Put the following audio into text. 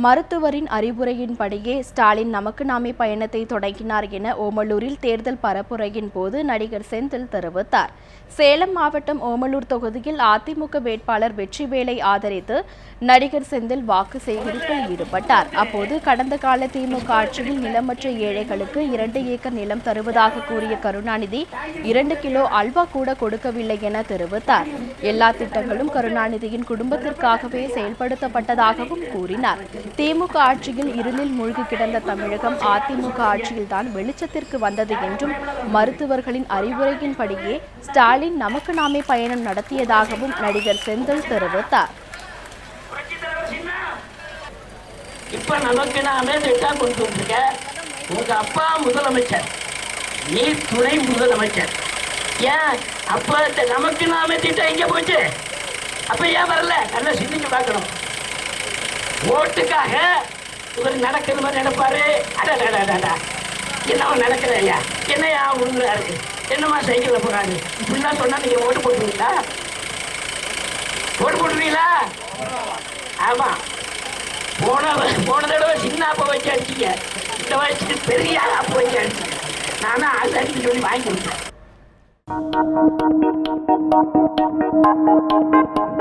மருத்துவரின் அறிவுரையின்படியே ஸ்டாலின் நமக்கு நாமே பயணத்தை தொடங்கினார் என ஓமலூரில் தேர்தல் பரப்புரையின் போது நடிகர் செந்தில் தெரிவித்தார். சேலம் மாவட்டம் ஓமலூர் தொகுதியில் அதிமுக வேட்பாளர் வெற்றிவேலை ஆதரித்து நடிகர் செந்தில் வாக்கு சேகரிப்பில் ஈடுபட்டார். அப்போது கடந்த கால திமுக ஆட்சியில் நிலமற்ற ஏழைகளுக்கு இரண்டு ஏக்கர் நிலம் தருவதாக கூறிய கருணாநிதி இரண்டு கிலோ அல்வா கூட கொடுக்கவில்லை என தெரிவித்தார். எல்லா திட்டங்களும் கருணாநிதியின் குடும்பத்திற்காகவே செயல்படுத்தப்பட்டதாகவும் கூறினார். திமுக ஆட்சியில் இருளில் மூழ்கி கிடந்த தமிழகம் அதிமுக ஆட்சியில்தான் வெளிச்சத்திற்கு வந்தது என்றும் மருத்துவர்களின் அறிவுரையின்படியே ஸ்டாலின் நமக்கு நாமே பயணம் நடத்தியதாகவும் நடிகர் செந்தில் தெரிவித்தார். இப்ப நமக்கு நாமே திட்டம் கொடுத்து இருக்க உங்க அப்பா முதலமைச்சர் நீ துணை முதலமைச்சர். ஏன்? அப்ப நமக்கு நாமே திட்டம் எங்க போச்சு? அப்ப ஏன் வரல? நல்லா சிந்திச்சு பார்க்கணும். ஓட்டுக்காக இவர் நடக்கிற மாதிரி நடப்பாரு. அடடா என்னவா நடக்கிற ஐயா? என்னையா உண்மையா இருக்கு? என்னமா சைக்கிளில் போறாங்க இப்படிலாம் சொன்னா நீங்க ஓட்டு போட்டுருவீங்களா? ஓட்டு போட்டுருவீங்களா? ஆமா. போன போன தடவை சின்ன அப்ப வச்சு அடிச்சிங்க. இந்த வயசுக்கு பெரிய அப்ப வச்சு அடிச்சிங்க. நானும் அது அடிச்சு சொல்லி வாங்கி கொடுத்தேன். Thank you.